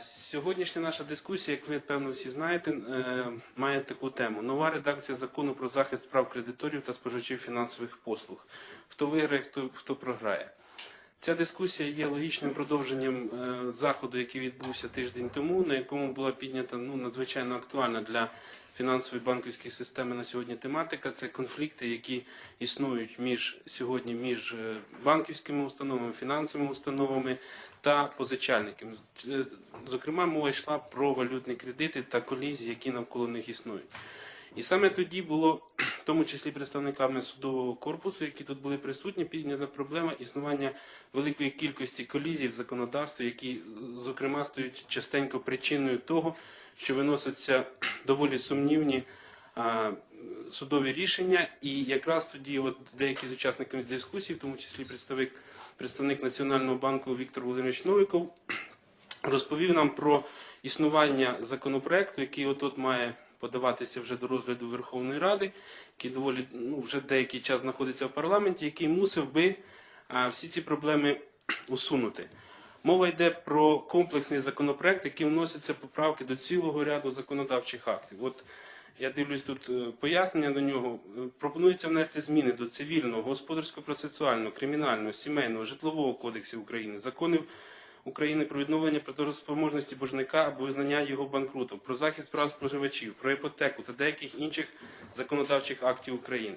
Сьогоднішня наша дискусія, як ви певно всі знаєте, е, має таку тему: нова редакція закону про захист прав кредиторів та споживачів фінансових послуг. Хто виграє, хто, хто програє. Ця дискусія є логічним продовженням е, заходу, який відбувся тиждень тому, на якому була піднята ну, надзвичайно актуальна для фінансової банківської системи на сьогодні тематика. Це конфлікти, які існують між сьогодні між е, банківськими установами, фінансовими установами та позичальниками. Е, Зокрема, мова йшла про валютні кредити та колізії, які навколо них існують. І саме тоді було, в тому числі представниками судового корпусу, які тут були присутні, піднята проблема існування великої кількості колізій в законодавстві, які, зокрема, стають частенько причиною того, що виносяться доволі сумнівні а, судові рішення. І якраз тоді от деякі з учасників дискусії, в тому числі представник, представник Національного банку Віктор Володимирович Новиков, розповів нам про існування законопроекту, який от має подаватися вже до розгляду Верховної Ради, який доволі ну, вже деякий час знаходиться в парламенті, який мусив би всі ці проблеми усунути. Мова йде про комплексний законопроект, який вносяться поправки до цілого ряду законодавчих актів. От я дивлюсь тут е, пояснення до нього. Е, Пропонується внести зміни до цивільного, господарського процесуального, кримінального, сімейного, житлового кодексів України, законів України про відновлення платежоспроможності боржника або визнання його банкрутом, про захист прав споживачів, про іпотеку та деяких інших законодавчих актів України.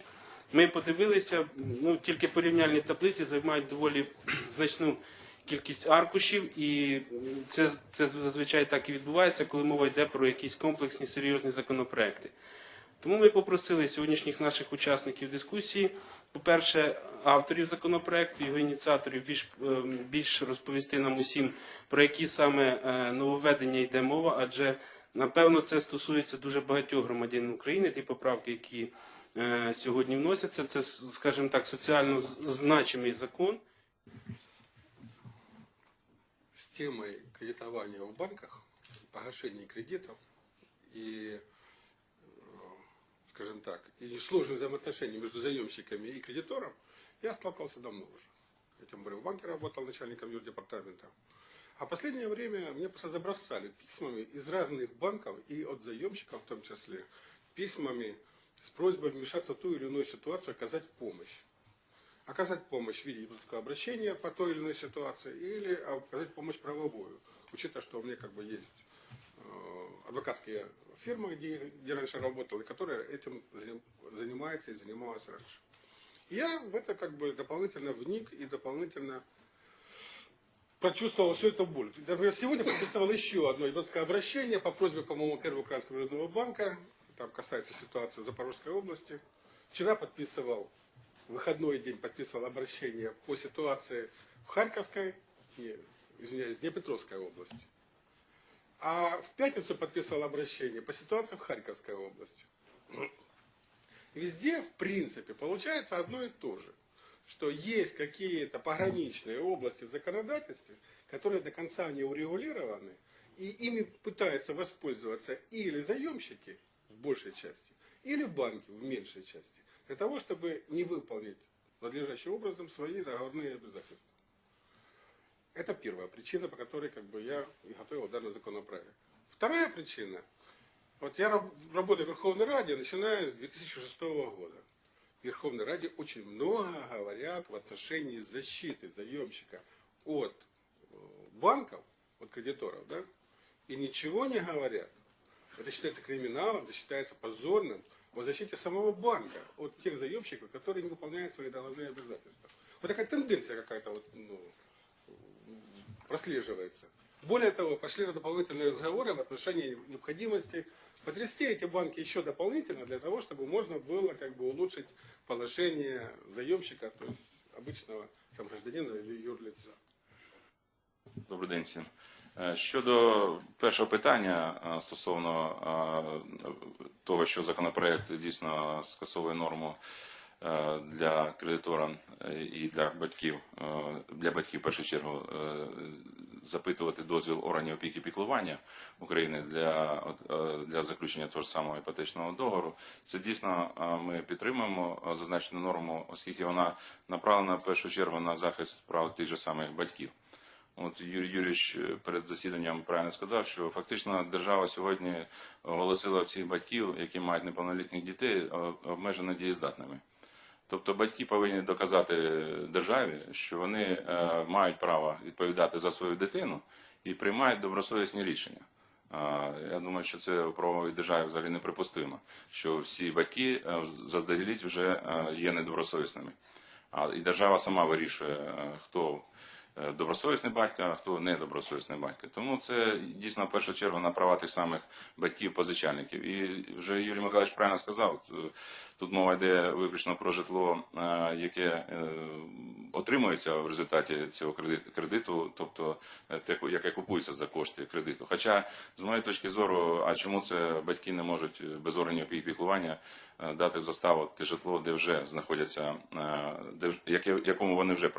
Ми подивилися, ну тільки порівняльні таблиці займають доволі значну кількість аркушів, і це, це зазвичай так і відбувається, коли мова йде про якісь комплексні серйозні законопроекти. Тому ми попросили сьогоднішніх наших учасників дискусії, по-перше, авторів законопроекту, його ініціаторів більш, е, більш розповісти нам усім, про які саме е, нововведення йде мова, адже напевно це стосується дуже багатьох громадян України, ті поправки, які е, сьогодні вносяться. Це, скажімо так, соціально значимий закон. с темой кредитования в банках, погашения кредитов и, э, скажем так, и сложных взаимоотношений между заемщиками и кредитором, я сталкивался давно уже. Я тем более в банке работал начальником юрдепартамента. А последнее время мне просто забросали письмами из разных банков и от заемщиков в том числе, письмами с просьбой вмешаться в ту или иную ситуацию, оказать помощь оказать помощь в виде юридического обращения по той или иной ситуации или оказать помощь правовую, учитывая, что у меня как бы есть э, адвокатские фирмы, где, где раньше работал, и которая этим заним- занимается и занималась раньше. Я в это как бы дополнительно вник и дополнительно прочувствовал всю эту боль. Например, сегодня подписывал еще одно юридическое обращение по просьбе, по-моему, Первого Украинского народного банка, там касается ситуации в Запорожской области. Вчера подписывал в выходной день подписывал обращение по ситуации в Харьковской, извиняюсь, Днепропетровской области. А в пятницу подписывал обращение по ситуации в Харьковской области. Везде, в принципе, получается одно и то же. Что есть какие-то пограничные области в законодательстве, которые до конца не урегулированы, и ими пытаются воспользоваться или заемщики в большей части, или банки в меньшей части, для того, чтобы не выполнить надлежащим образом свои договорные обязательства. Это первая причина, по которой как бы, я готовил данный законопроект. Вторая причина. Вот я раб- работаю в Верховной Раде, начиная с 2006 года. В Верховной Раде очень много говорят в отношении защиты заемщика от э, банков, от кредиторов, да, и ничего не говорят. Это считается криминалом, это считается позорным о защите самого банка от тех заемщиков, которые не выполняют свои договорные обязательства. Вот такая тенденция какая-то вот, ну, прослеживается. Более того, пошли дополнительные разговоры в отношении необходимости потрясти эти банки еще дополнительно для того, чтобы можно было как бы улучшить положение заемщика, то есть обычного там, гражданина или юрлица. Добрий день всім. Е, Щодо першого питання е, стосовно е, того, що законопроект дійсно скасовує норму е, для кредитора е, і для батьків, е, для батьків в першу чергу е, запитувати дозвіл органів опіки піклування України для, е, для заключення того ж самого іпотечного договору. Це дійсно е, ми підтримуємо е, зазначену норму, оскільки вона направлена в першу чергу на захист прав тих же самих батьків. От Юрій Юрійович е, перед засіданням правильно сказав, що фактично держава сьогодні оголосила всіх батьків, які мають неповнолітніх дітей, обмежено дієздатними. Тобто батьки повинні доказати державі, що вони е, мають право відповідати за свою дитину і приймають добросовісні рішення. Я думаю, що це у правовій державі взагалі неприпустимо, що всі батьки е, заздалегідь вже е, є недобросовісними. А і держава сама вирішує, хто добросовісний батько, а хто недобросовісний батько. Тому це дійсно в першу чергу на права тих самих батьків-позичальників. І вже Юрій Михайлович правильно сказав, тут мова йде виключно про житло, е, яке е, отримується в результаті цього кредиту, тобто е, яке купується за кошти кредиту. Хоча, з моєї точки зору, а чому це батьки не можуть без органів піклування е, дати в заставу те житло, де вже знаходяться, е, де, якому вони вже